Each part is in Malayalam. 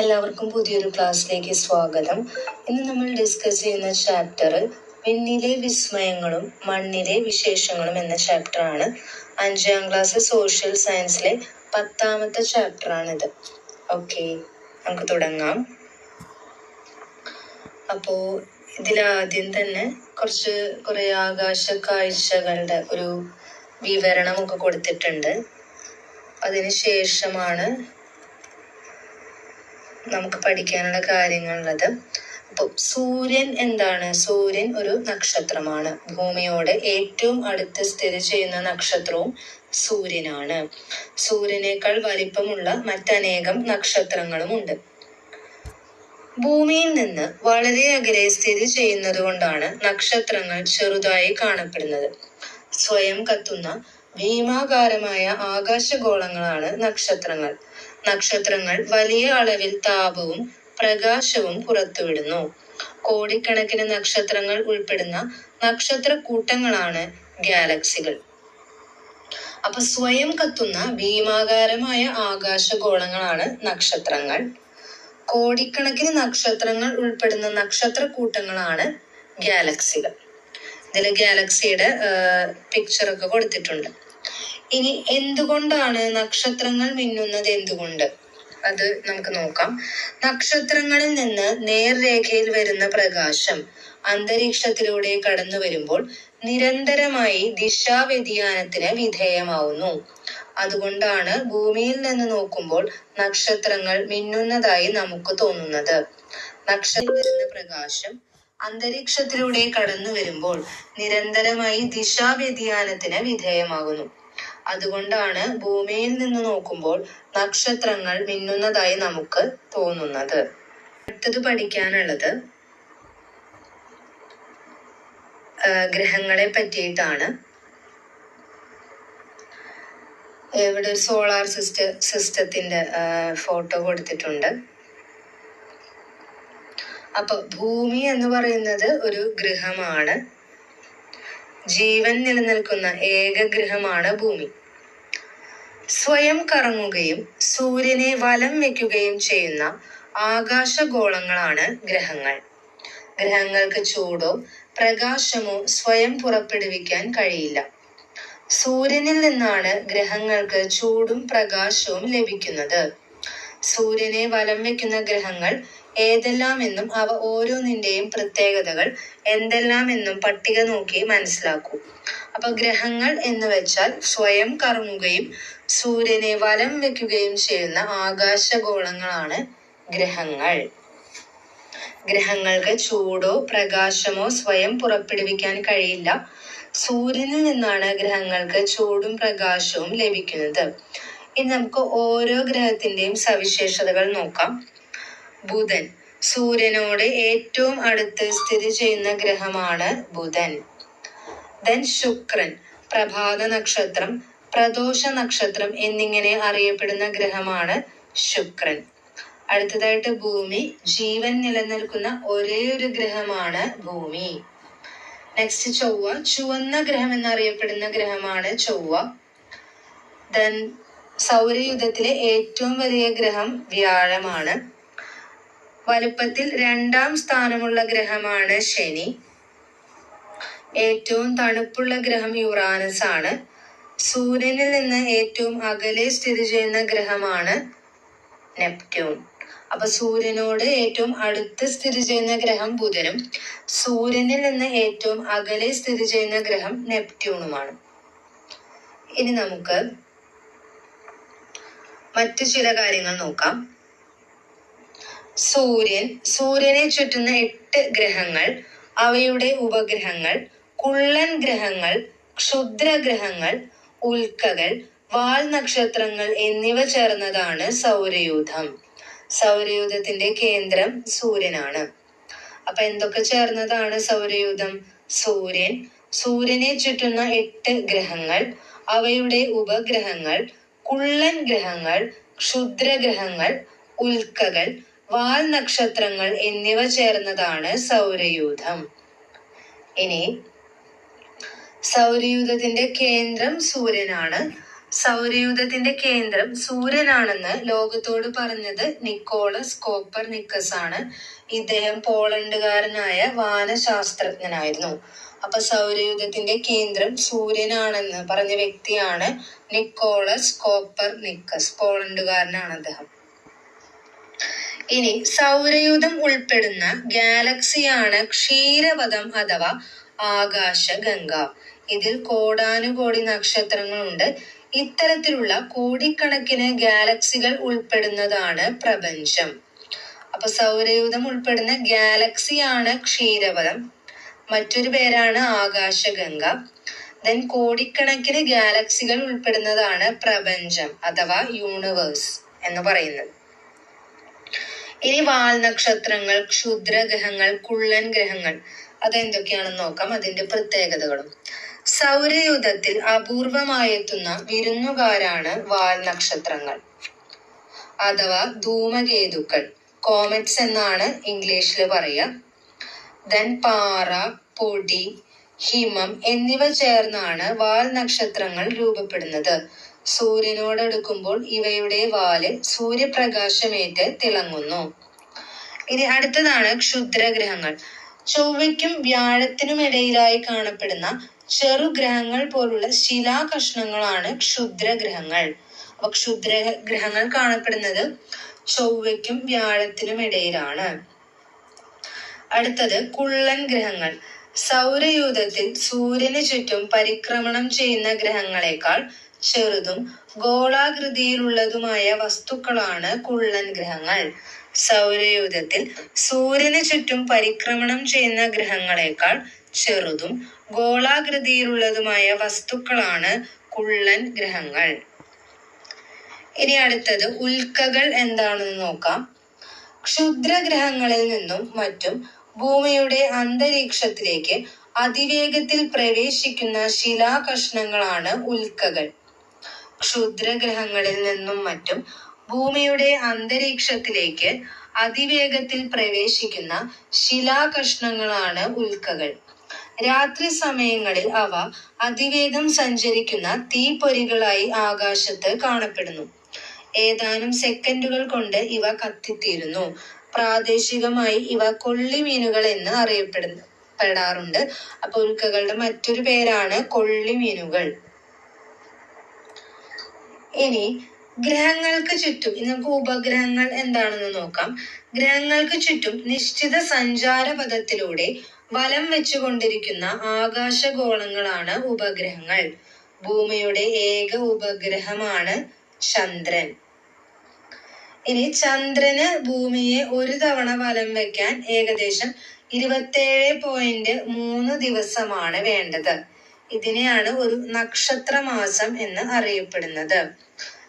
എല്ലാവർക്കും പുതിയൊരു ക്ലാസ്സിലേക്ക് സ്വാഗതം. ഇന്ന് നമ്മൾ ഡിസ്കസ് ചെയ്യുന്ന ചാപ്റ്റർ പെണ്ണിലെ വിസ്മയങ്ങളും മണ്ണിലെ വിശേഷങ്ങളും എന്ന ചാപ്റ്ററാണ് അഞ്ചാം ക്ലാസ് സോഷ്യൽ സയൻസിലെ പത്താമത്തെ ചാപ്റ്ററാണിത് ഓക്കെ നമുക്ക് തുടങ്ങാം. അപ്പോൾ ഇതിലാദ്യം തന്നെ കുറച്ച് കുറേ ആകാശ കാഴ്ചകളുടെ ഒരു വിവരണമൊക്കെ കൊടുത്തിട്ടുണ്ട്. അതിന് ശേഷമാണ് നമുക്ക് പഠിക്കാനുള്ള കാര്യങ്ങളുള്ളത്. അപ്പോൾ സൂര്യൻ എന്താണ്? സൂര്യൻ ഒരു നക്ഷത്രമാണ്. ഭൂമിയോട് ഏറ്റവും അടുത്ത് സ്ഥിതി ചെയ്യുന്ന നക്ഷത്രവും സൂര്യനാണ്. സൂര്യനേക്കാൾ വലിപ്പമുള്ള മറ്റനേകം നക്ഷത്രങ്ങളുമുണ്ട് ഭൂമിയിൽ നിന്ന് വളരെ അകലെ സ്ഥിതി ചെയ്യുന്നത് കൊണ്ടാണ് നക്ഷത്രങ്ങൾ ചെറുതായി കാണപ്പെടുന്നത്. സ്വയം കത്തുന്ന ഭീമാകാരമായ ആകാശഗോളങ്ങളാണ് നക്ഷത്രങ്ങൾ. നക്ഷത്രങ്ങൾ വലിയ അളവിൽ താപവും പ്രകാശവും പുറത്തുവിടുന്നു. കോടിക്കണക്കിന് നക്ഷത്രങ്ങൾ ഉൾപ്പെടുന്ന നക്ഷത്ര കൂട്ടങ്ങളാണ് ഗാലക്സികൾ. അപ്പൊ സ്വയം കത്തുന്ന ഭീമാകാരമായ ആകാശഗോളങ്ങളാണ് നക്ഷത്രങ്ങൾ. കോടിക്കണക്കിന് നക്ഷത്രങ്ങൾ ഉൾപ്പെടുന്ന നക്ഷത്ര കൂട്ടങ്ങളാണ് ഗാലക്സികൾ. ഇതിൽ ഗാലക്സിയുടെ പിക്ചർ ഒക്കെ കൊടുത്തിട്ടുണ്ട്. ഇനി എന്തുകൊണ്ടാണ് നക്ഷത്രങ്ങൾ മിന്നുന്നത് എന്തുകൊണ്ട്? അത് നമുക്ക് നോക്കാം. നക്ഷത്രങ്ങളിൽ നിന്ന് നേർരേഖയിൽ വരുന്ന പ്രകാശം അന്തരീക്ഷത്തിലൂടെ കടന്നു വരുമ്പോൾ നിരന്തരമായി ദിശാവ്യതിയാനത്തിന് വിധേയമാവുന്നു. അതുകൊണ്ടാണ് ഭൂമിയിൽ നിന്ന് നോക്കുമ്പോൾ നക്ഷത്രങ്ങൾ മിന്നുന്നതായി നമുക്ക് തോന്നുന്നത്. നക്ഷത്രത്തിൽ വരുന്ന പ്രകാശം അന്തരീക്ഷത്തിലൂടെ കടന്നു വരുമ്പോൾ നിരന്തരമായി ദിശാവ്യതിയാനത്തിന് വിധേയമാകുന്നു. അതുകൊണ്ടാണ് ഭൂമിയിൽ നിന്ന് നോക്കുമ്പോൾ നക്ഷത്രങ്ങൾ മിന്നുന്നതായി നമുക്ക് തോന്നുന്നത്. അടുത്തത് പഠിക്കാനുള്ളത് ഗ്രഹങ്ങളെ പറ്റിയിട്ടാണ്. ഇവിടെ ഒരു സോളാർ സിസ്റ്റ സിസ്റ്റത്തിന്റെ ഫോട്ടോ കൊടുത്തിട്ടുണ്ട്. അപ്പൊ ഭൂമി എന്ന് പറയുന്നത് ഒരു ഗ്രഹമാണ്. ജീവൻ നിലനിൽക്കുന്ന ഏക ഗ്രഹമാണ് ഭൂമി. സ്വയം കറങ്ങുകയും സൂര്യനെ വലം വെക്കുകയും ചെയ്യുന്ന ആകാശഗോളങ്ങളാണ് ഗ്രഹങ്ങൾ. ഗ്രഹങ്ങൾക്ക് ചൂടോ പ്രകാശമോ സ്വയം പുറപ്പെടുവിക്കാൻ കഴിയില്ല. സൂര്യനിൽ നിന്നാണ് ഗ്രഹങ്ങൾക്ക് ചൂടും പ്രകാശവും ലഭിക്കുന്നത്. സൂര്യനെ വലം വെക്കുന്ന ഗ്രഹങ്ങൾ ഏതെല്ലാമെന്നും അവ ഓരോന്നിന്റെയും പ്രത്യേകതകൾ എന്തെല്ലാം എന്നും പട്ടിക നോക്കി മനസ്സിലാക്കൂ. അപ്പൊ ഗ്രഹങ്ങൾ എന്ന് വെച്ചാൽ സ്വയം കറങ്ങുകയും സൂര്യനെ വലം വെക്കുകയും ചെയ്യുന്ന ആകാശഗോളങ്ങളാണ് ഗ്രഹങ്ങൾ. ഗ്രഹങ്ങൾക്ക് ചൂടോ പ്രകാശമോ സ്വയം പുറപ്പെടുവിക്കാൻ കഴിയില്ല. സൂര്യനിൽ നിന്നാണ് ഗ്രഹങ്ങൾക്ക് ചൂടും പ്രകാശവും ലഭിക്കുന്നത്. ഇനി നമുക്ക് ഓരോ ഗ്രഹത്തിന്റെയും സവിശേഷതകൾ നോക്കാം. ബുധൻ. സൂര്യനോട് ഏറ്റവും അടുത്ത് സ്ഥിതി ചെയ്യുന്ന ഗ്രഹമാണ് ബുധൻ. ദെൻ ശുക്രൻ. പ്രഭാത നക്ഷത്രം പ്രദോഷ നക്ഷത്രം എന്നിങ്ങനെ അറിയപ്പെടുന്ന ഗ്രഹമാണ് ശുക്രൻ. അടുത്തതായിട്ട് ഭൂമി. ജീവൻ നിലനിൽക്കുന്ന ഒരേ ഒരു ഗ്രഹമാണ് ഭൂമി. നെക്സ്റ്റ് ചൊവ്വ. ചുവന്ന ഗ്രഹം എന്നറിയപ്പെടുന്ന ഗ്രഹമാണ് ചൊവ്വ. ദെൻ സൗരയുധത്തിലെ ഏറ്റവും വലിയ ഗ്രഹം വ്യാഴമാണ്. വലുപ്പത്തിൽ രണ്ടാം സ്ഥാനമുള്ള ഗ്രഹമാണ് ശനി. ഏറ്റവും തണുപ്പുള്ള ഗ്രഹം യുറാനസ് ആണ്. സൂര്യനിൽ നിന്ന് ഏറ്റവും അകലെ സ്ഥിതി ചെയ്യുന്ന ഗ്രഹമാണ് നെപ്റ്റ്യൂൺ. അപ്പൊ സൂര്യനോട് ഏറ്റവും അടുത്ത് സ്ഥിതി ചെയ്യുന്ന ഗ്രഹം ബുധനും സൂര്യനിൽ നിന്ന് ഏറ്റവും അകലെ സ്ഥിതി ചെയ്യുന്ന ഗ്രഹം നെപ്റ്റ്യൂണുമാണ്. ഇനി നമുക്ക് മറ്റു ചില കാര്യങ്ങൾ നോക്കാം. സൂര്യൻ സൂര്യനെ ചുറ്റുന്ന എട്ട് ഗ്രഹങ്ങൾ അവയുടെ ഉപഗ്രഹങ്ങൾ കുള്ളൻ ഗ്രഹങ്ങൾ ക്ഷുദ്രഗ്രഹങ്ങൾ ഉൽക്കകൾ വാൽ നക്ഷത്രങ്ങൾ എന്നിവ ചേർന്നതാണ് സൗരയൂഥം. സൗരയൂഥത്തിന്റെ കേന്ദ്രം സൂര്യനാണ്. അപ്പൊ എന്തൊക്കെ ചേർന്നതാണ് സൗരയൂഥം? സൂര്യൻ സൂര്യനെ ചുറ്റുന്ന എട്ട് ഗ്രഹങ്ങൾ അവയുടെ ഉപഗ്രഹങ്ങൾ കുള്ളൻ ഗ്രഹങ്ങൾ ക്ഷുദ്രഗ്രഹങ്ങൾ ഉൽക്കകൾ വാൽ നക്ഷത്രങ്ങൾ എന്നിവ ചേർന്നതാണ് സൗരയൂഥം. ഇനി സൗരയൂഥത്തിന്റെ കേന്ദ്രം സൂര്യനാണ്. സൗരയൂഥത്തിന്റെ കേന്ദ്രം സൂര്യനാണെന്ന് ലോകത്തോട് പറഞ്ഞത് നിക്കോളസ് കോപ്പർ നിക്കസ് ആണ് ഇദ്ദേഹം പോളണ്ടുകാരനായ വാനശാസ്ത്രജ്ഞനായിരുന്നു. അപ്പൊ സൗരയൂഥത്തിന്റെ കേന്ദ്രം സൂര്യനാണെന്ന് പറഞ്ഞ വ്യക്തിയാണ് നിക്കോളസ് കോപ്പർ നിക്കസ് പോളണ്ടുകാരനാണ് അദ്ദേഹം. ഇനി സൗരയൂഥം ഉൾപ്പെടുന്ന ഗാലക്സിയാണ് ക്ഷീരപഥം അഥവാ ആകാശഗംഗ. ഇതിൽ കോടാനുകോടി നക്ഷത്രങ്ങളുണ്ട്. ഇത്തരത്തിലുള്ള കോടിക്കണക്കിന് ഗാലക്സികൾ ഉൾപ്പെടുന്നതാണ് പ്രപഞ്ചം. അപ്പൊ സൗരയൂഥം ഉൾപ്പെടുന്ന ഗാലക്സിയാണ് ക്ഷീരപഥം. മറ്റൊരു പേരാണ് ആകാശഗംഗ. ദെൻ കോടിക്കണക്കിന് ഗാലക്സികൾ ഉൾപ്പെടുന്നതാണ് പ്രപഞ്ചം അഥവാ യൂണിവേഴ്സ് എന്ന് പറയുന്നത്. ഇനി വാൽനക്ഷത്രങ്ങൾ ക്ഷുദ്രഗ്രഹങ്ങൾ കുള്ളൻ ഗ്രഹങ്ങൾ അതെന്തൊക്കെയാണെന്ന് നോക്കാം. അതിന്റെ പ്രത്യേകതകളും. സൗരയൂഥത്തിൽ അപൂർവമായെത്തുന്ന വിരുന്നുകാരാണ് വാൽനക്ഷത്രങ്ങൾ അഥവാ ധൂമകേതുക്കൾ. കോമറ്റ്സ് എന്നാണ് ഇംഗ്ലീഷിൽ പറയുക. ദൻ പാറ പൊടി ഹിമം എന്നിവ ചേർന്നാണ് വാൽ നക്ഷത്രങ്ങൾ രൂപപ്പെടുന്നത്. സൂര്യനോടടുക്കുമ്പോൾ ഇവയുടെ വാൽ സൂര്യപ്രകാശമേറ്റ് തിളങ്ങുന്നു. ഇനി അടുത്തതാണ് ക്ഷുദ്രഗ്രഹങ്ങൾ. ചൊവ്വയ്ക്കും വ്യാഴത്തിനും ഇടയിലായി കാണപ്പെടുന്ന ചെറുഗ്രഹങ്ങൾ പോലുള്ള ശിലാകഷ്ണങ്ങളാണ് ക്ഷുദ്രഗ്രഹങ്ങൾ. അപ്പൊ ക്ഷുദ്ര ഗ്രഹങ്ങൾ കാണപ്പെടുന്നത് ചൊവ്വയ്ക്കും വ്യാഴത്തിനും ഇടയിലാണ്. അടുത്തത് കുള്ളൻ ഗ്രഹങ്ങൾ. സൗരയൂഥത്തിൽ സൂര്യന് ചുറ്റും പരിക്രമണം ചെയ്യുന്ന ഗ്രഹങ്ങളെക്കാൾ ചെറുതും ഗോളാകൃതിയിലുള്ളതുമായ വസ്തുക്കളാണ് കുള്ളൻ ഗ്രഹങ്ങൾ. സൗരയൂഥത്തിൽ സൂര്യന് ചുറ്റും പരിക്രമണം ചെയ്യുന്ന ഗ്രഹങ്ങളെക്കാൾ ചെറുതും ഗോളാകൃതിയിലുള്ളതുമായ വസ്തുക്കളാണ് കുള്ളൻ ഗ്രഹങ്ങൾ. ഇനി അടുത്തത് ഉൽക്കകൾ എന്താണെന്ന് നോക്കാം. ക്ഷുദ്രഗ്രഹങ്ങളിൽ നിന്നും മറ്റും ഭൂമിയുടെ അന്തരീക്ഷത്തിലേക്ക് അതിവേഗത്തിൽ പ്രവേശിക്കുന്ന ശിലാകഷ്ണങ്ങളാണ് ഉൽക്കകൾ. ക്ഷുദ്രഗ്രഹങ്ങളിൽ നിന്നും മറ്റും ഭൂമിയുടെ അന്തരീക്ഷത്തിലേക്ക് അതിവേഗത്തിൽ പ്രവേശിക്കുന്ന ശിലാകഷ്ണങ്ങളാണ് ഉൽക്കകൾ. രാത്രി സമയങ്ങളിൽ അവ അതിവേഗം സഞ്ചരിക്കുന്ന തീപ്പൊരികളായി ആകാശത്ത് കാണപ്പെടുന്നു. ഏതാനും സെക്കൻഡുകൾ കൊണ്ട് ഇവ കത്തിത്തീരുന്നു. പ്രാദേശികമായി ഇവ കൊള്ളിമീനുകൾ എന്ന് അറിയപ്പെടുന്നു പെടാറുണ്ട്. അപ്പൊ ഉൽക്കകളുടെ മറ്റൊരു പേരാണ് കൊള്ളിമീനുകൾ. ഇനി ഗ്രഹങ്ങൾക്ക് ചുറ്റും ഇനി നമുക്ക് ഉപഗ്രഹങ്ങൾ എന്താണെന്ന് നോക്കാം. ഗ്രഹങ്ങൾക്ക് ചുറ്റും നിശ്ചിത സഞ്ചാര പദത്തിലൂടെ വലം വെച്ചുകൊണ്ടിരിക്കുന്ന ആകാശഗോളങ്ങളാണ് ഉപഗ്രഹങ്ങൾ. ഭൂമിയുടെ ഏക ഉപഗ്രഹമാണ് ചന്ദ്രൻ. ഇനി ചന്ദ്രന് ഭൂമിയെ ഒരു തവണ വലം വെക്കാൻ ഏകദേശം ഇരുപത്തേഴ് പോയിന്റ് മൂന്ന് ദിവസമാണ് വേണ്ടത്. ഇതിനെയാണ് ഒരു നക്ഷത്രമാസം എന്ന് അറിയപ്പെടുന്നത്.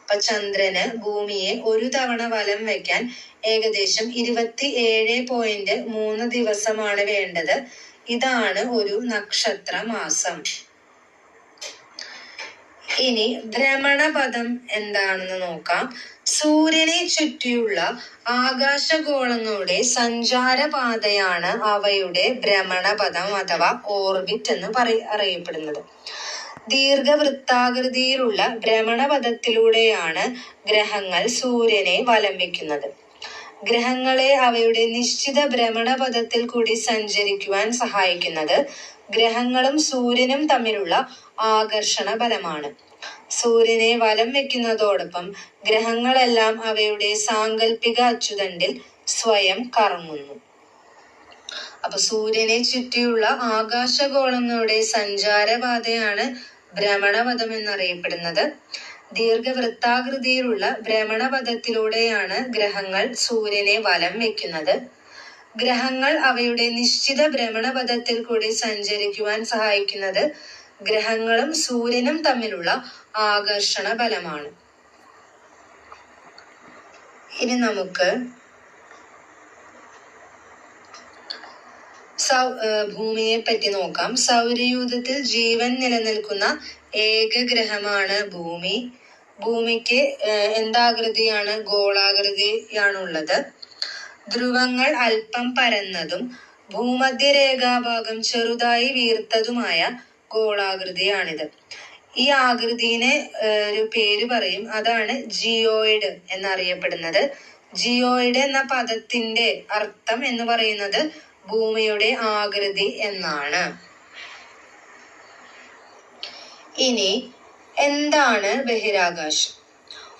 അപ്പൊ ചന്ദ്രന് ഭൂമിയെ ഒരു തവണ വലം വെക്കാൻ ഏകദേശം ഇരുപത്തി ഏഴ് പോയിന്റ് മൂന്ന് ദിവസമാണ് വേണ്ടത്. ഇതാണ് ഒരു നക്ഷത്ര മാസം ഇനി ഭ്രമണപഥം എന്താണെന്ന് നോക്കാം. സൂര്യനെ ചുറ്റിയുള്ള ആകാശഗോളങ്ങളുടെ സഞ്ചാരപാതയാണ് അവയുടെ ഭ്രമണപഥം അഥവാ ഓർബിറ്റ് എന്ന് പറയ അറിയപ്പെടുന്നത്. ദീർഘവൃത്താകൃതിയിലുള്ള ഭ്രമണപഥത്തിലൂടെയാണ് ഗ്രഹങ്ങൾ സൂര്യനെ വലം വെക്കുന്നത്. ഗ്രഹങ്ങളെ അവയുടെ നിശ്ചിത ഭ്രമണപഥത്തിൽ കൂടി സഞ്ചരിക്കുവാൻ സഹായിക്കുന്നത് ഗ്രഹങ്ങളും സൂര്യനും തമ്മിലുള്ള ആകർഷണ ബലമാണ്. സൂര്യനെ വലം വെക്കുന്നതോടൊപ്പം ഗ്രഹങ്ങളെല്ലാം അവയുടെ സാങ്കല്പിക അച്ചുതണ്ടിൽ സ്വയം കറങ്ങുന്നു. അപ്പൊ സൂര്യനെ ചുറ്റിയുള്ള ആകാശഗോളങ്ങളുടെ സഞ്ചാരപാതയാണ് ഭ്രമണപഥം എന്നറിയപ്പെടുന്നത് ദീർഘവൃത്താകൃതിയിലുള്ള ഭ്രമണപഥത്തിലൂടെയാണ് ഗ്രഹങ്ങൾ സൂര്യനെ വലം വെക്കുന്നത്. ഗ്രഹങ്ങൾ അവയുടെ നിശ്ചിത ഭ്രമണപഥത്തിൽ കൂടി സഞ്ചരിക്കുവാൻ സഹായിക്കുന്നത് ഗ്രഹങ്ങളും സൂര്യനും തമ്മിലുള്ള ആകർഷണ ബലമാണ്. ഇനി നമുക്ക് സൗ ഭൂമിയെ പറ്റി നോക്കാം. സൗരയൂഥത്തിൽ ജീവൻ നിലനിൽക്കുന്ന ഏക ഗ്രഹമാണ് ഭൂമി. ഭൂമിക്ക് എന്താകൃതിയാണ്? ഗോളാകൃതിയാണുള്ളത്. ധ്രുവങ്ങൾ അല്പം പരന്നതും ഭൂമധ്യരേഖാഭാഗം ചെറുതായി വീർത്തതുമായ ഗോളാകൃതിയാണിത്. ഈ ആകൃതിനെ ഒരു പേര് പറയും. അതാണ് ജിയോയിഡ് എന്നറിയപ്പെടുന്നത്. ജിയോയിഡ് എന്ന പദത്തിന്റെ അർത്ഥം എന്ന് പറയുന്നത് ഭൂമിയുടെ ആകൃതി എന്നാണ്. ഇനി എന്താണ് ബഹിരാകാശം?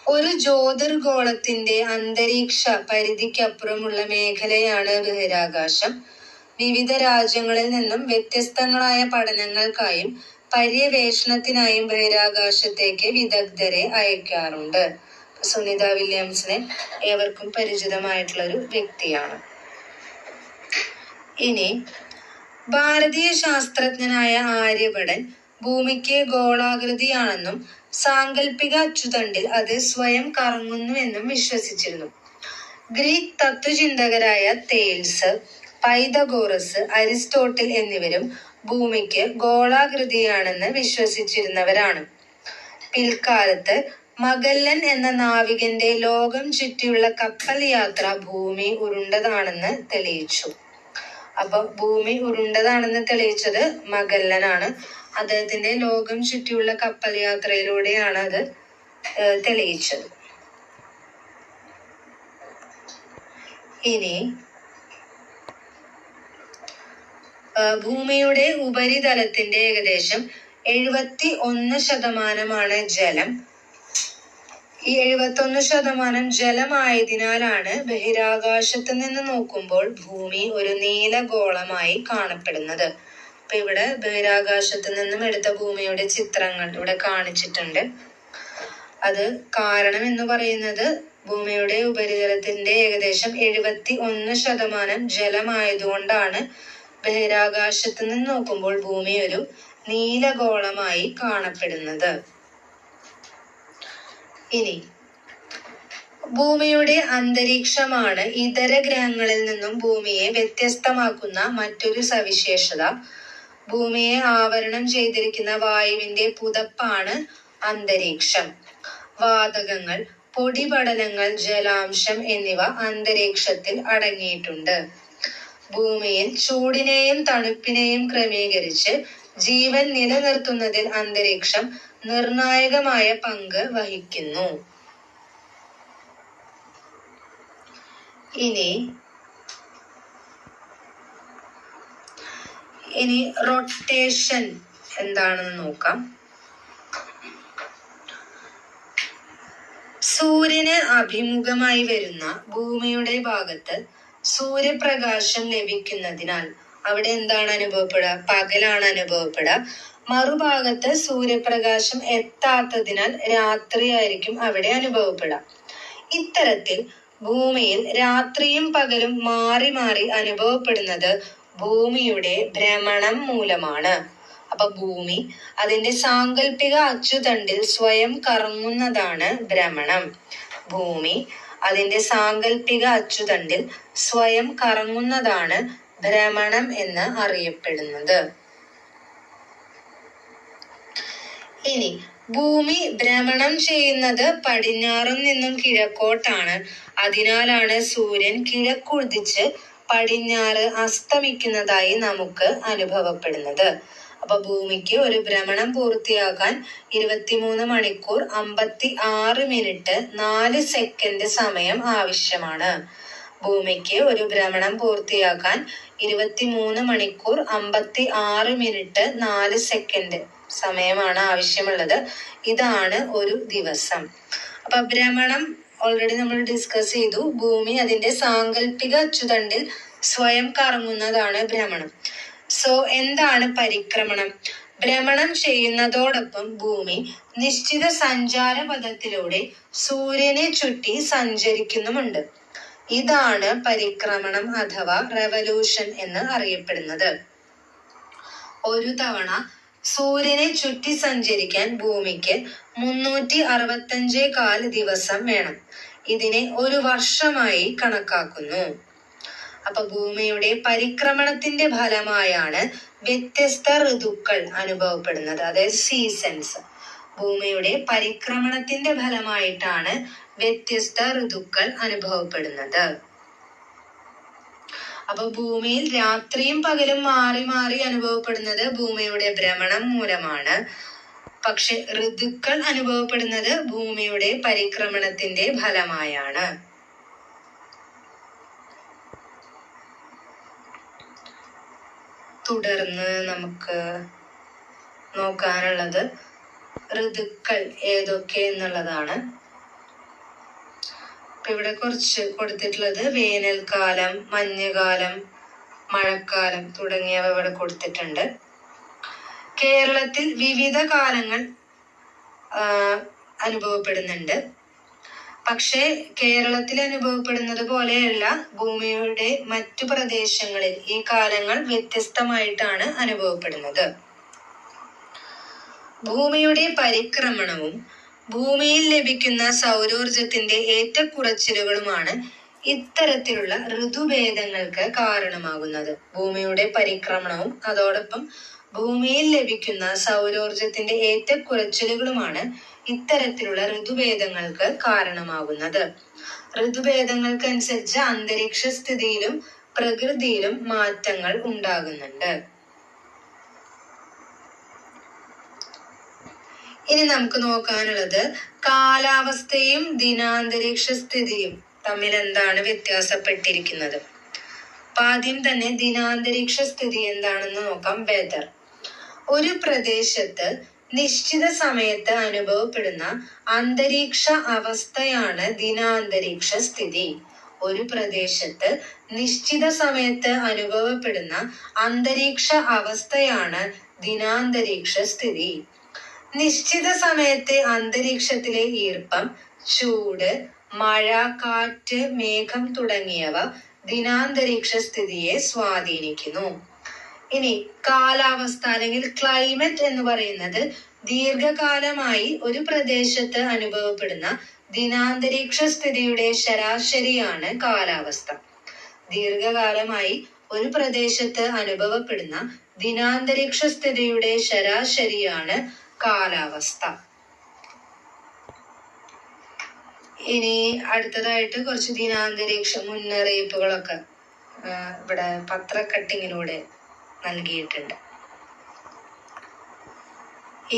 ഒരു ജ്യോതിർഗോളത്തിന്റെ അന്തരീക്ഷ പരിധിക്കപ്പുറമുള്ള മേഖലയാണ് ബഹിരാകാശം. വിവിധ രാജ്യങ്ങളിൽ നിന്നും വ്യത്യസ്തങ്ങളായ പഠനങ്ങൾക്കായും പര്യവേഷണത്തിനായും ബഹിരാകാശത്തേക്ക് വിദഗ്ധരെ അയക്കാറുണ്ട്. സുനിത വില്യംസിനെ ഏവർക്കും പരിചിതമായിട്ടുള്ള ഒരു വ്യക്തിയാണ്. ഇനി ഭാരതീയ ശാസ്ത്രജ്ഞനായ ആര്യഭടൻ ഭൂമിക്ക് ഗോളാകൃതിയാണെന്നും സാങ്കല്പിക അച്ചുതണ്ടിൽ അത് സ്വയം കറങ്ങുന്നുവെന്നും വിശ്വസിച്ചിരുന്നു. ഗ്രീക്ക് തത്വചിന്തകരായ തേൽസ് പൈതഗോറസ് അരിസ്റ്റോട്ടിൽ എന്നിവരും ഭൂമിക്ക് ഗോളാകൃതിയാണെന്ന് വിശ്വസിച്ചിരുന്നവരാണ്. പിൽക്കാലത്ത് മഗല്ലൻ എന്ന നാവികന്റെ ലോകം ചുറ്റിയുള്ള കപ്പൽ യാത്ര ഭൂമി ഉരുണ്ടതാണെന്ന് തെളിയിച്ചു. അപ്പൊ ഭൂമി ഉരുണ്ടതാണെന്ന് തെളിയിച്ചത് മഗല്ലനാണ് അദ്ദേഹത്തിന്റെ ലോകം ചുറ്റിയുള്ള കപ്പൽ യാത്രയിലൂടെയാണ് അത് തെളിയിച്ചത്. ഇനി ഭൂമിയുടെ ഉപരിതലത്തിന്റെ ഏകദേശം എഴുപത്തി ഒന്ന് ശതമാനമാണ് ജലം. ഈ എഴുപത്തി ഒന്ന് ശതമാനം ജലമായതിനാലാണ് ബഹിരാകാശത്ത് നിന്ന് നോക്കുമ്പോൾ ഭൂമി ഒരു നീല ഗോളമായി കാണപ്പെടുന്നത്. അപ്പൊ ഇവിടെ ബഹിരാകാശത്ത് നിന്നും എടുത്ത ഭൂമിയുടെ ചിത്രങ്ങൾ ഇവിടെ കാണിച്ചിട്ടുണ്ട്. അത് കാരണം എന്ന് പറയുന്നത് ഭൂമിയുടെ ഉപരിതലത്തിന്റെ ഏകദേശം എഴുപത്തി ഒന്ന് ശതമാനം ജലമായതുകൊണ്ടാണ് ബഹിരാകാശത്ത് നിന്ന് നോക്കുമ്പോൾ ഭൂമി ഒരു നീലഗോളമായി കാണപ്പെടുന്നത്. ഇനി ഭൂമിയുടെ അന്തരീക്ഷമാണ് ഇതര ഗ്രഹങ്ങളിൽ നിന്നും ഭൂമിയെ വ്യത്യസ്തമാക്കുന്ന മറ്റൊരു സവിശേഷത. ഭൂമിയെ ആവരണം ചെയ്തിരിക്കുന്ന വായുവിന്റെ പുതപ്പാണ് അന്തരീക്ഷം. വാതകങ്ങൾ പൊടിപടലങ്ങൾ ജലാംശം എന്നിവ അന്തരീക്ഷത്തിൽ അടങ്ങിയിട്ടുണ്ട്. ഭൂമിയിൽ ചൂടിനെയും തണുപ്പിനെയും ക്രമീകരിച്ച് ജീവൻ നിലനിർത്തുന്നതിൽ അന്തരീക്ഷം നിർണായകമായ പങ്ക് വഹിക്കുന്നു. ഇനി ഇനി റൊട്ടേഷൻ എന്താണെന്ന് നോക്കാം. സൂര്യന് അഭിമുഖമായി വരുന്ന ഭൂമിയുടെ ഭാഗത്ത് സൂര്യപ്രകാശം ലഭിക്കുന്നതിനാൽ അവിടെ എന്താണ് അനുഭവപ്പെടുക? പകലാണ് അനുഭവപ്പെടുക. മറുഭാഗത്ത് സൂര്യപ്രകാശം എത്താത്തതിനാൽ രാത്രിയായിരിക്കും അവിടെ അനുഭവപ്പെടാം ഇത്തരത്തിൽ ഭൂമിയിൽ രാത്രിയും പകലും മാറി മാറി അനുഭവപ്പെടുന്നത് ഭൂമിയുടെ ഭ്രമണം മൂലമാണ്. അപ്പൊ ഭൂമി അതിന്റെ സാങ്കല്പിക അച്ചുതണ്ടിൽ സ്വയം കറങ്ങുന്നതാണ് ഭ്രമണം. ഭൂമി അതിന്റെ സാങ്കല്പിക അച്ചുതണ്ടിൽ സ്വയം കറങ്ങുന്നതാണ് ഭ്രമണം എന്ന് അറിയപ്പെടുന്നത്. ഇനി ഭൂമി ഭ്രമണം ചെയ്യുന്നത് പടിഞ്ഞാറിൽ നിന്നും കിഴക്കോട്ടാണ്. അതിനാലാണ് സൂര്യൻ കിഴക്കുതിച്ച് പടിഞ്ഞാറ് അസ്തമിക്കുന്നതായി നമുക്ക് അനുഭവപ്പെടുന്നത്. അപ്പൊ ഭൂമിക്ക് ഒരു ഭ്രമണം പൂർത്തിയാക്കാൻ ഇരുപത്തിമൂന്ന് മണിക്കൂർ അമ്പത്തി ആറ് മിനിറ്റ് നാല് സെക്കൻഡ് സമയം ആവശ്യമാണ്. ഭൂമിക്ക് ഒരു ഭ്രമണം പൂർത്തിയാക്കാൻ ഇരുപത്തിമൂന്ന് മണിക്കൂർ അമ്പത്തി ആറ് മിനിറ്റ് നാല് സെക്കൻഡ് സമയമാണ് ആവശ്യമുള്ളത്. ഇതാണ് ഒരു ദിവസം. അപ്പൊ ഭ്രമണം ഓൾറെഡി നമ്മൾ ഡിസ്കസ് ചെയ്തു. ഭൂമി അതിന്റെ സാങ്കല്പിക അച്ചുതണ്ടിൽ സ്വയം കറങ്ങുന്നതാണ് ഭ്രമണം സോ എന്താണ് പരിക്രമണം? ഭ്രമണം ചെയ്യുന്നതോടൊപ്പം ഭൂമി നിശ്ചിത സഞ്ചാര പഥത്തിലൂടെ സൂര്യനെ ചുറ്റി സഞ്ചരിക്കുന്നുമുണ്ട്. ഇതാണ് പരിക്രമണം അഥവാ റെവല്യൂഷൻ എന്ന് അറിയപ്പെടുന്നത്. ഒരു തവണ സൂര്യനെ ചുറ്റി സഞ്ചരിക്കാൻ ഭൂമിക്ക് മുന്നൂറ്റി അറുപത്തഞ്ചേ കാൽ ദിവസം വേണം. ഇതിനെ ഒരു വർഷമായി കണക്കാക്കുന്നു. അപ്പൊ ഭൂമിയുടെ പരിക്രമണത്തിന്റെ ഫലമായാണ് വ്യത്യസ്ത ഋതുക്കൾ അനുഭവപ്പെടുന്നത്. അതായത് സീസൺസ് ഭൂമിയുടെ പരിക്രമണത്തിന്റെ ഫലമായിട്ടാണ് വ്യത്യസ്ത ഋതുക്കൾ അനുഭവപ്പെടുന്നത്. അപ്പൊ ഭൂമിയിൽ രാത്രിയും പകലും മാറി മാറി അനുഭവപ്പെടുന്നത് ഭൂമിയുടെ ഭ്രമണം മൂലമാണ്. പക്ഷെ ഋതുക്കൾ അനുഭവപ്പെടുന്നത് ഭൂമിയുടെ പരിക്രമണത്തിന്റെ ഫലമായാണ്. തുടർന്ന് നമുക്ക് നോക്കാനുള്ളത് ഋതുക്കൾ ഏതൊക്കെ എന്നുള്ളതാണ്. ഇപ്പൊ ഇവിടെ കുറച്ച് കൊടുത്തിട്ടുള്ളത് വേനൽക്കാലം മഞ്ഞുകാലം മഴക്കാലം തുടങ്ങിയവ ഇവിടെ കൊടുത്തിട്ടുണ്ട്. കേരളത്തിൽ വിവിധ കാലങ്ങൾ അനുഭവപ്പെടുന്നുണ്ട്. പക്ഷേ കേരളത്തിൽ അനുഭവപ്പെടുന്നത് പോലെയല്ല ഭൂമിയുടെ മറ്റു പ്രദേശങ്ങളിൽ ഈ കാലങ്ങൾ വ്യത്യസ്തമായിട്ടാണ് അനുഭവപ്പെടുന്നത്. ഭൂമിയുടെ പരിക്രമണവും ഭൂമിയിൽ ലഭിക്കുന്ന സൗരോർജത്തിന്റെ ഏറ്റക്കുറച്ചിലുകളുമാണ് ഇത്തരത്തിലുള്ള ഋതുഭേദങ്ങൾക്ക് കാരണമാകുന്നത്. ഭൂമിയുടെ പരിക്രമണവും അതോടൊപ്പം ഭൂമിയിൽ ലഭിക്കുന്ന സൗരോർജത്തിന്റെ ഏറ്റക്കുറച്ചിലുകളുമാണ് ഇത്തരത്തിലുള്ള ഋതുഭേദങ്ങൾക്ക് കാരണമാകുന്നത്. ഋതുഭേദങ്ങൾക്കനുസരിച്ച് അന്തരീക്ഷ സ്ഥിതിയിലും പ്രകൃതിയിലും മാറ്റങ്ങൾ ഉണ്ടാകുന്നുണ്ട്. ഇനി നമുക്ക് നോക്കാനുള്ളത് കാലാവസ്ഥയും ദിനാന്തരീക്ഷ സ്ഥിതിയും തമ്മിൽ എന്താണ് വ്യത്യാസപ്പെട്ടിരിക്കുന്നത്? അപ്പൊ ആദ്യം തന്നെ ദിനാന്തരീക്ഷ സ്ഥിതി എന്താണെന്ന് നോക്കാം വെതർ ഒരു പ്രദേശത്ത് നിശ്ചിത സമയത്ത് അനുഭവപ്പെടുന്ന അന്തരീക്ഷ അവസ്ഥയാണ് ദിനാന്തരീക്ഷ സ്ഥിതി. ഒരു പ്രദേശത്ത് നിശ്ചിത സമയത്ത് അനുഭവപ്പെടുന്ന അന്തരീക്ഷ അവസ്ഥയാണ് ദിനാന്തരീക്ഷ സ്ഥിതി. നിശ്ചിത സമയത്തെ അന്തരീക്ഷത്തിലെ ഈർപ്പം ചൂട് മഴ കാറ്റ് മേഘം തുടങ്ങിയവ ദിനാന്തരീക്ഷ സ്ഥിതിയെ സ്വാധീനിക്കുന്നു. ഇനി കാലാവസ്ഥ അല്ലെങ്കിൽ ക്ലൈമറ്റ് എന്ന് പറയുന്നത് ദീർഘകാലമായി ഒരു പ്രദേശത്ത് അനുഭവപ്പെടുന്ന ദിനാന്തരീക്ഷ സ്ഥിതിയുടെ ശരാശരിയാണ് കാലാവസ്ഥ. ദീർഘകാലമായി ഒരു പ്രദേശത്ത് അനുഭവപ്പെടുന്ന ദിനാന്തരീക്ഷ സ്ഥിതിയുടെ ശരാശരിയാണ് കാലാവസ്ഥ. ഇനി അടുത്തതായിട്ട് കുറച്ച് ദിനാന്തരീക്ഷ മുന്നറിയിപ്പുകളൊക്കെ ഇവിടെ ഇവിടെ പത്രക്കട്ടിങ്ങിലൂടെ നൽകിയിട്ടുണ്ട്.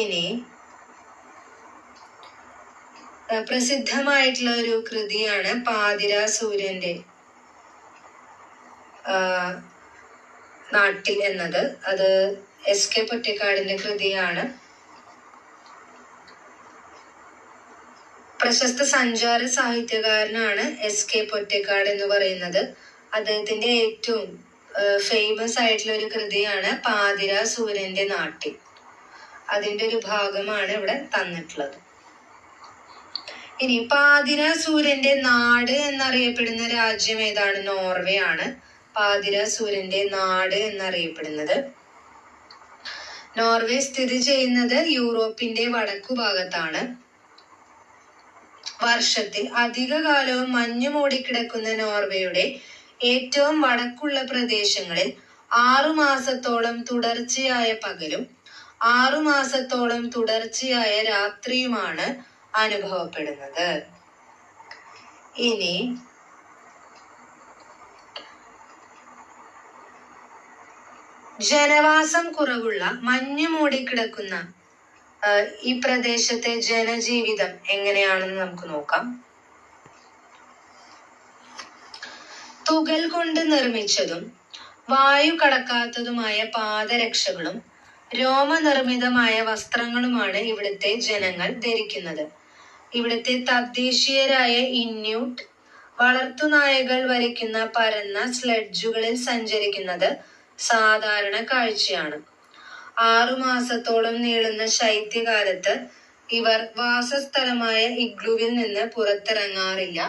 ഇനി പ്രസിദ്ധമായിട്ടുള്ള ഒരു കൃതിയാണ് പാതിര സൂര്യന്റെ നാട്ടിൽ എന്നത്. അത് എസ് കെ പൊറ്റക്കാടിന്റെ കൃതിയാണ്. പ്രശസ്ത സഞ്ചാര സാഹിത്യകാരനാണ് എസ് കെ പൊറ്റക്കാട് എന്ന് പറയുന്നത്. അദ്ദേഹത്തിന്റെ ഏറ്റവും ഫേമസ് ആയിട്ടുള്ള ഒരു കൃതിയാണ് പാതിര സൂര്യന്റെ നാട്ടിൽ. അതിന്റെ ഒരു ഭാഗമാണ് ഇവിടെ തന്നിട്ടുള്ളത്. ഇനി പാതിര സൂര്യന്റെ നാട് എന്നറിയപ്പെടുന്ന രാജ്യം ഏതാണ്? നോർവേ ആണ്. പാതിര സൂര്യന്റെ നാട് എന്നറിയപ്പെടുന്നത്. നോർവേ സ്ഥിതി ചെയ്യുന്നത് യൂറോപ്പിന്റെ വടക്കു ഭാഗത്താണ് വർഷത്തിൽ അധികകാലവും മഞ്ഞു മൂടിക്കിടക്കുന്ന നോർവേയുടെ ഏറ്റവും വടക്കുള്ള പ്രദേശങ്ങളിൽ ആറു മാസത്തോളം തുടർച്ചയായ പകലും ആറു മാസത്തോളം തുടർച്ചയായ രാത്രിയുമാണ് അനുഭവപ്പെടുന്നത്. ഇനി ജനവാസം കുറവുള്ള മഞ്ഞു മൂടിക്കിടക്കുന്ന ഈ പ്രദേശത്തെ ജനജീവിതം എങ്ങനെയാണെന്ന് നമുക്ക് നോക്കാം. തുകൽ കൊണ്ട് നിർമ്മിച്ചതും വായു കടക്കാത്തതുമായ പാദരക്ഷകളും രോമനിർമ്മിതമായ വസ്ത്രങ്ങളുമാണ് ഇവിടുത്തെ ജനങ്ങൾ ധരിക്കുന്നത്. ഇവിടുത്തെ തദ്ദേശീയരായ ഇന്യൂട്ട് വളർത്തുനായകൾ വരയ്ക്കുന്ന പരന്ന സ്ലെഡ്ജുകളിൽ സഞ്ചരിക്കുന്നത് സാധാരണ കാഴ്ചയാണ്. ആറു മാസത്തോളം നീളുന്ന ശൈത്യകാലത്ത് ഇവർ വാസസ്ഥലമായ ഇഗ്ലുവിൽ നിന്ന് പുറത്തിറങ്ങാറില്ല.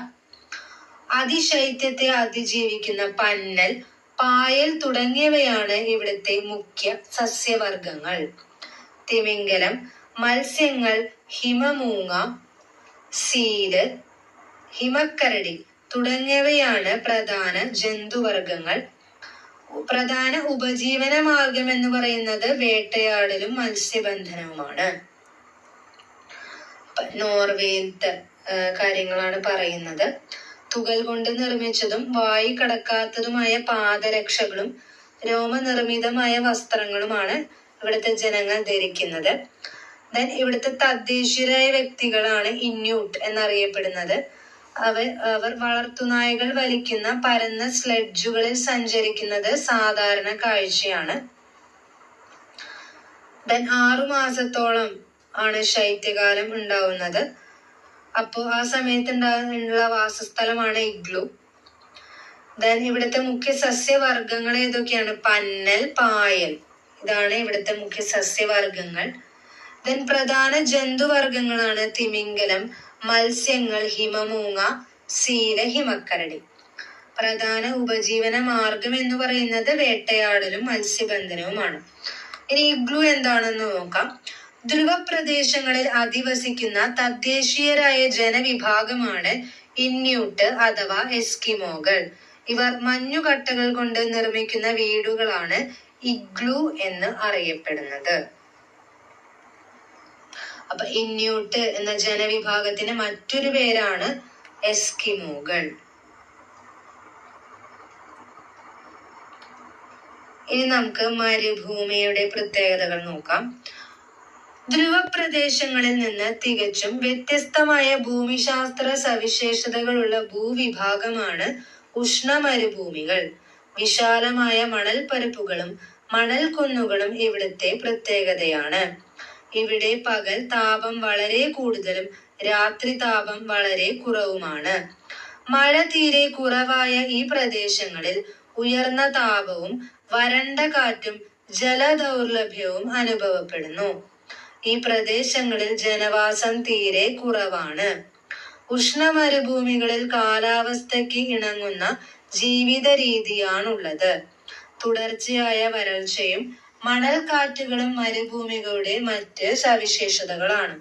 അതിശൈത്യത്തെ അതിജീവിക്കുന്ന പന്നൽ പായൽ തുടങ്ങിയവയാണ് ഇവിടുത്തെ മുഖ്യ സസ്യവർഗങ്ങൾ തിമിംഗലം മത്സ്യങ്ങൾ ഹിമമൂങ്ങ സീര് ഹിമക്കരടി തുടങ്ങിയവയാണ് പ്രധാന ജന്തുവർഗങ്ങൾ പ്രധാന ഉപജീവന മാർഗം എന്ന് പറയുന്നത് വേട്ടയാടലും മത്സ്യബന്ധനവുമാണ്. നോർവേത്തെ കാര്യങ്ങളാണ് പറയുന്നത്. തുകൽ കൊണ്ട് നിർമ്മിച്ചതും വായു കടക്കാത്തതുമായ പാദരക്ഷകളും രോമനിർമ്മിതമായ വസ്ത്രങ്ങളുമാണ് ഇവിടുത്തെ ജനങ്ങൾ ധരിക്കുന്നത്. ദെൻ ഇവിടുത്തെ തദ്ദേശീയരായ വ്യക്തികളാണ് ഇന്യൂട്ട് എന്നറിയപ്പെടുന്നത്. അവർ അവർ വളർത്തുനായകൾ വലിക്കുന്ന പരന്ന സ്ലെഡ്ജുകളിൽ സഞ്ചരിക്കുന്നത് സാധാരണ കാഴ്ചയാണ്. ദെൻ ആറു മാസത്തോളം ആണ് ശൈത്യകാലം ഉണ്ടാവുന്നത്. അപ്പോൾ ആ സമയത്ത് ഉണ്ടാകുന്ന വാസസ്ഥലമാണ് ഇഗ്ലു. ദെൻ ഇവിടുത്തെ മുഖ്യ സസ്യവർഗങ്ങൾ ഏതൊക്കെയാണ്? പന്നൽ പായൽ. ഇതാണ് ഇവിടുത്തെ മുഖ്യ സസ്യവർഗങ്ങൾ ദെൻ പ്രധാന ജന്തുവർഗങ്ങളാണ് തിമിംഗലം മത്സ്യങ്ങൾ ഹിമമൂങ്ങ സീല ഹിമക്കരടി. പ്രധാന ഉപജീവന മാർഗം എന്ന് പറയുന്നത് വേട്ടയാടലും മത്സ്യബന്ധനവുമാണ്. ഇനി ഇഗ്ലു എന്താണെന്ന് നോക്കാം. ധ്രുവ പ്രദേശങ്ങളിൽ അധിവസിക്കുന്ന തദ്ദേശീയരായ ജനവിഭാഗമാണ് ഇന്യൂട്ട് അഥവാ എസ്കിമോകൾ. ഇവർ മഞ്ഞുകട്ടകൾ കൊണ്ട് നിർമ്മിക്കുന്ന വീടുകളാണ് ഇഗ്ലു എന്ന് അറിയപ്പെടുന്നത്. അപ്പൊ ഇന്യൂട്ട് എന്ന ജനവിഭാഗത്തിന് മറ്റൊരു പേരാണ് എസ്കിമോകൾ. ഇനി നമുക്ക് മരുഭൂമിയുടെ പ്രത്യേകതകൾ നോക്കാം. ധ്രുവപ്രദേശങ്ങളിൽ നിന്ന് തികച്ചും വ്യത്യസ്തമായ ഭൂമിശാസ്ത്ര സവിശേഷതകളുള്ള ഭൂവിഭാഗമാണ് ഉഷ്ണമരുഭൂമികൾ. വിശാലമായ മണൽപ്പരപ്പുകളും മണൽ കുന്നുകളും ഇവിടുത്തെ പ്രത്യേകതയാണ്. ഇവിടെ പകൽ താപം വളരെ കൂടുതലും രാത്രി താപം വളരെ കുറവുമാണ്. മഴ തീരെ കുറവായ ഈ പ്രദേശങ്ങളിൽ ഉയർന്ന താപവും വരണ്ട കാറ്റും ജലദൗർലഭ്യവും അനുഭവപ്പെടുന്നു. ഈ പ്രദേശങ്ങളിൽ ജനവാസം തീരെ കുറവാണ്. ഉഷ്ണമരുഭൂമികളിൽ കാലാവസ്ഥയ്ക്ക് ഇണങ്ങുന്ന ജീവിത രീതിയാണുള്ളത് തുടർച്ചയായ വരൾച്ചയും മണൽക്കാറ്റുകളും മരുഭൂമികളുടെ മറ്റ് സവിശേഷതകളാണ്.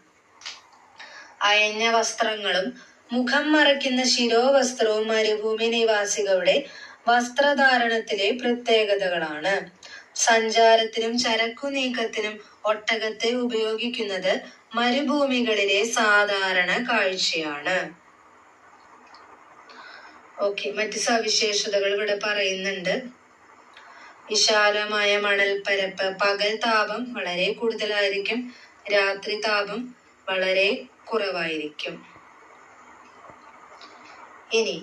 അയഞ്ഞ വസ്ത്രങ്ങളും മുഖം മറയ്ക്കുന്ന ശിരോവസ്ത്രവും മരുഭൂമി നിവാസികളുടെ വസ്ത്രധാരണത്തിലെ പ്രത്യേകതകളാണ്. സഞ്ചാരത്തിനും ചരക്കു നീക്കത്തിനും ഒട്ടകത്തെ ഉപയോഗിക്കുന്നത് മരുഭൂമികളിലെ സാധാരണ കാഴ്ചയാണ്. ഓക്കെ മറ്റ് സവിശേഷതകൾ ഇവിടെ പറയുന്നുണ്ട്. വിശാലമായ മണൽപ്പരപ്പ് പകൽ താപം വളരെ കൂടുതലായിരിക്കും. രാത്രി താപം വളരെ കുറവായിരിക്കും. ഇനി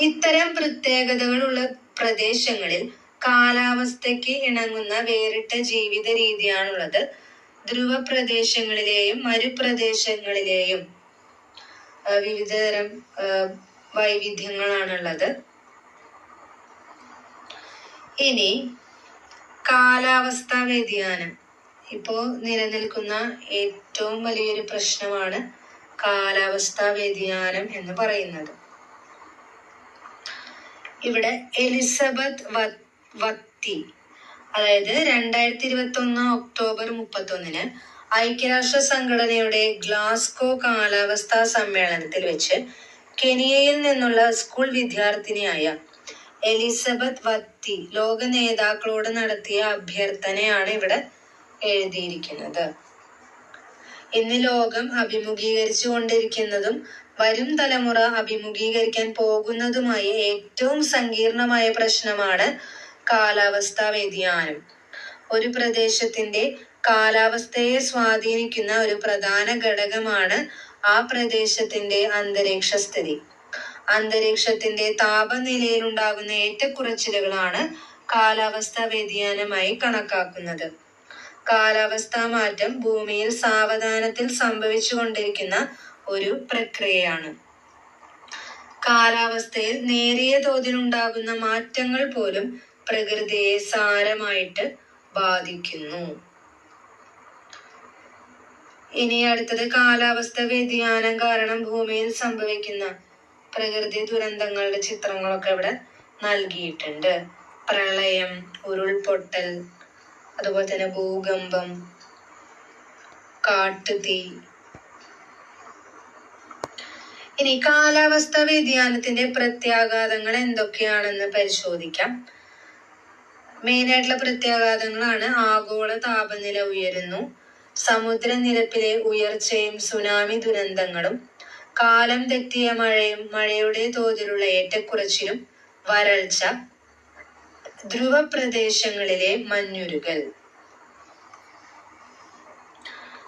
ഇത്തരം പ്രത്യേകതകളുള്ള പ്രദേശങ്ങളിൽ കാലാവസ്ഥയ്ക്ക് ഇണങ്ങുന്ന വേറിട്ട ജീവിത രീതിയാണുള്ളത്. ധ്രുവ പ്രദേശങ്ങളിലെയും മരുപ്രദേശങ്ങളിലെയും വിവിധതരം വൈവിധ്യങ്ങളാണുള്ളത്. ഇനി കാലാവസ്ഥാ വ്യതിയാനം. ഇപ്പോ നിലനിൽക്കുന്ന ഏറ്റവും വലിയൊരു പ്രശ്നമാണ് കാലാവസ്ഥാ വ്യതിയാനം എന്ന് പറയുന്നത്. ഇവിടെ എലിസബത്ത് വത്തി അതായത് രണ്ടായിരത്തി ഇരുപത്തി ഒന്ന് ഒക്ടോബർ മുപ്പത്തൊന്നിന് ഐക്യരാഷ്ട്ര സംഘടനയുടെ ഗ്ലാസ്കോ കാലാവസ്ഥാ സമ്മേളനത്തിൽ വെച്ച് കെനിയയിൽ നിന്നുള്ള സ്കൂൾ വിദ്യാർത്ഥിനിയായ എലിസബത്ത് വത്തി ലോക നേതാക്കളോട് നടത്തിയ അഭ്യർത്ഥനയാണ് ഇവിടെ എഴുതിയിരിക്കുന്നത്. ഇന്ന് ലോകം അഭിമുഖീകരിച്ചു കൊണ്ടിരിക്കുന്നതും വരും തലമുറ അഭിമുഖീകരിക്കാൻ പോകുന്നതുമായ ഏറ്റവും സങ്കീർണമായ പ്രശ്നമാണ് കാലാവസ്ഥാ വ്യതിയാനം. ഒരു പ്രദേശത്തിന്റെ കാലാവസ്ഥയെ സ്വാധീനിക്കുന്ന ഒരു പ്രധാന ഘടകമാണ് ആ പ്രദേശത്തിന്റെ അന്തരീക്ഷ സ്ഥിതി അന്തരീക്ഷത്തിന്റെ താപനിലയിൽ ഉണ്ടാകുന്ന ഏറ്റക്കുറച്ചിലുകളാണ് കാലാവസ്ഥാ വ്യതിയാനമായി കണക്കാക്കുന്നത്. കാലാവസ്ഥാ മാറ്റം ഭൂമിയിൽ സാവധാനത്തിൽ സംഭവിച്ചുകൊണ്ടിരിക്കുന്ന ഒരു പ്രക്രിയയാണ്. കാലാവസ്ഥയിൽ നേരിയ തോതിൽ ഉണ്ടാകുന്ന മാറ്റങ്ങൾ പോലും പ്രകൃതിയെ സാരമായിട്ട് ബാധിക്കുന്നു. ഇനി അടുത്തത് കാലാവസ്ഥ വ്യതിയാനം കാരണം ഭൂമിയിൽ സംഭവിക്കുന്ന പ്രകൃതി ദുരന്തങ്ങളുടെ ചിത്രങ്ങളൊക്കെ ഇവിടെ നൽകിയിട്ടുണ്ട്. പ്രളയം ഉരുൾപൊട്ടൽ അതുപോലെ തന്നെ ഭൂകമ്പം കാട്ടുതീ. ഇനി കാലാവസ്ഥ വ്യതിയാനത്തിന്റെ പ്രത്യാഘാതങ്ങൾ എന്തൊക്കെയാണെന്ന് പരിശോധിക്കാം. മെയിൻ ആയിട്ടുള്ള പ്രത്യാഘാതങ്ങളാണ് ആഗോള താപനില ഉയരുന്നു സമുദ്രനിരപ്പിലെ ഉയർച്ചയും സുനാമി ദുരന്തങ്ങളും കാലം തെറ്റിയ മഴയും മഴയുടെ തോതിലുള്ള ഏറ്റക്കുറച്ചിലും വരൾച്ച ധ്രുവ പ്രദേശങ്ങളിലെ മഞ്ഞുരുകൽ.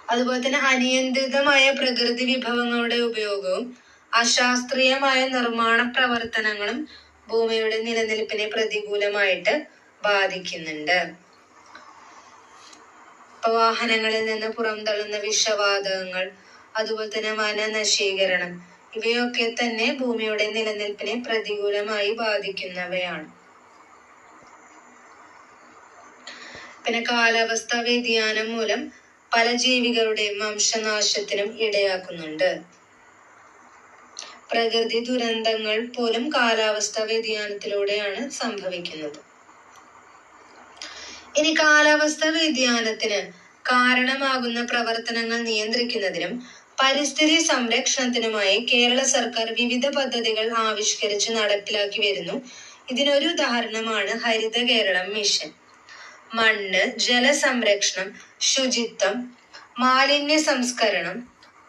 അതുപോലെ തന്നെ അനിയന്ത്രിതമായ പ്രകൃതി വിഭവങ്ങളുടെ ഉപയോഗവും അശാസ്ത്രീയമായ നിർമ്മാണ പ്രവർത്തനങ്ങളും ഭൂമിയുടെ നിലനിൽപ്പിനെ പ്രതികൂലമായിട്ട് ബാധിക്കുന്നുണ്ട്. വാഹനങ്ങളിൽ നിന്ന് പുറംതള്ളുന്ന വിഷവാതകങ്ങൾ അതുപോലെ തന്നെ വനനശീകരണം ഇവയൊക്കെ തന്നെ ഭൂമിയുടെ നിലനിൽപ്പിനെ പ്രതികൂലമായി ബാധിക്കുന്നവയാണ്. പിന്നെ കാലാവസ്ഥാ വ്യതിയാനം മൂലം പല ജീവികളുടെയും വംശനാശത്തിനും ഇടയാക്കുന്നുണ്ട്. പ്രകൃതി ദുരന്തങ്ങൾ പോലും കാലാവസ്ഥാ വ്യതിയാനത്തിലൂടെയാണ് സംഭവിക്കുന്നത്. ഇനി കാലാവസ്ഥാ വ്യതിയാനത്തിന് കാരണമാകുന്ന പ്രവർത്തനങ്ങൾ നിയന്ത്രിക്കുന്നതിനും പരിസ്ഥിതി സംരക്ഷണത്തിനുമായി കേരള സർക്കാർ വിവിധ പദ്ധതികൾ ആവിഷ്കരിച്ച് നടപ്പിലാക്കി വരുന്നു. ഇതിനൊരു ഉദാഹരണമാണ് ഹരിത കേരളം മിഷൻ. മണ്ണ് ജലസംരക്ഷണം ശുചിത്വം മാലിന്യ സംസ്കരണം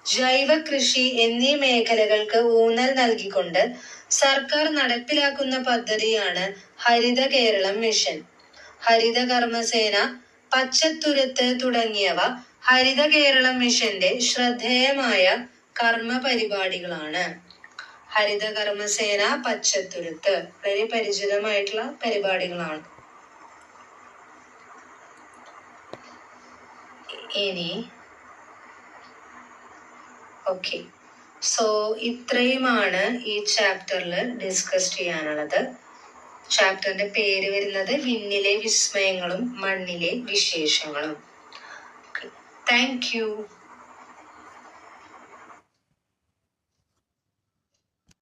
ജൈവ കൃഷി എന്നീ മേഖലകൾക്ക് ഊന്നൽ നൽകിക്കൊണ്ട് സർക്കാർ നടപ്പിലാക്കുന്ന പദ്ധതിയാണ് ഹരിത കേരളം മിഷൻ. ഹരിത കർമ്മസേന പച്ചത്തുരുത്ത് തുടങ്ങിയവ ഹരിത കേരളം മിഷന്റെ ശ്രദ്ധേയമായ കർമ്മ പരിപാടികളാണ് ഹരിത കർമ്മസേന പച്ചത്തുരുത്ത് വളരെ പരിചിതമായിട്ടുള്ള പരിപാടികളാണ്. ഇനി ഓക്കെ സോ ഇത്രയുമാണ് ഈ ചാപ്റ്ററിൽ ഡിസ്കസ് ചെയ്യാനുള്ളത്. ചാപ്റ്ററിന്റെ പേര് വരുന്നത് വിണ്ണിലെ വിസ്മയങ്ങളും മണ്ണിലെ വിശേഷങ്ങളും. Thank you.